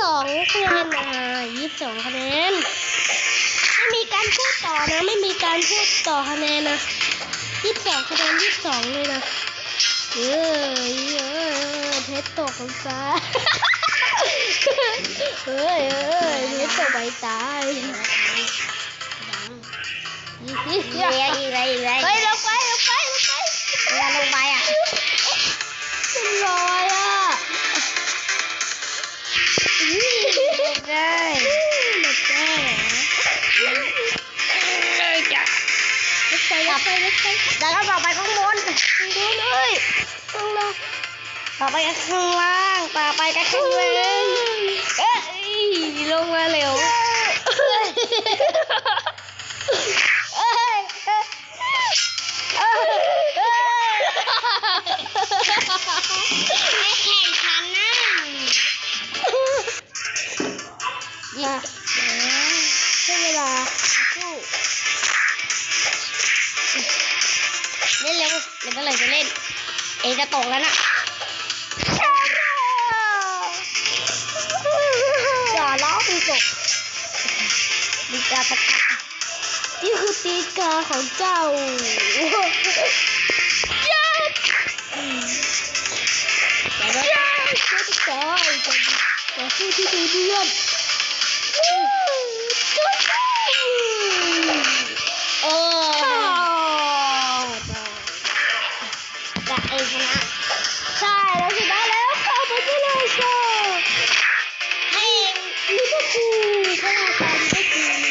สองคะแนนอ่ายี่สิบสองคะแนน ไม่มีการพูดต่อนะ ไม่มีการพูดต่อคะแนนนะยี่สิบสองคะแนนยี่สิบสองเลยนะเออเออเพชรตกลงฟ้าเฮ้ยเอ้ยเพชรตกใบตายยี่สิบอีกเลยอีกเลยอีกเลย อื้อเลยหมดแก้วเหรอเลยจ้ะรถไฟรถไฟรถไฟแล้วต่อไปข้างบนดูเลยต้องรอต่อไปข้างล่างต่อไปก็ข้างบนเอ้ยลงมาเร็ว มาให้เวลาสู้เล่นเร็วเดี๋ยวเมื่อไหร่จะเล่น เอจะตกแล้วน่ะอย่าล้อปีตกดีกาตะกะนี่คือตีกาของเจ้ายัดเดี๋ยวยัดจะตายจะต่อสู้ที่ดูเดือด 哇！哦，好的。打 A 了吗？太难了，来，我不出来了。嘿，你的苦，看我干的。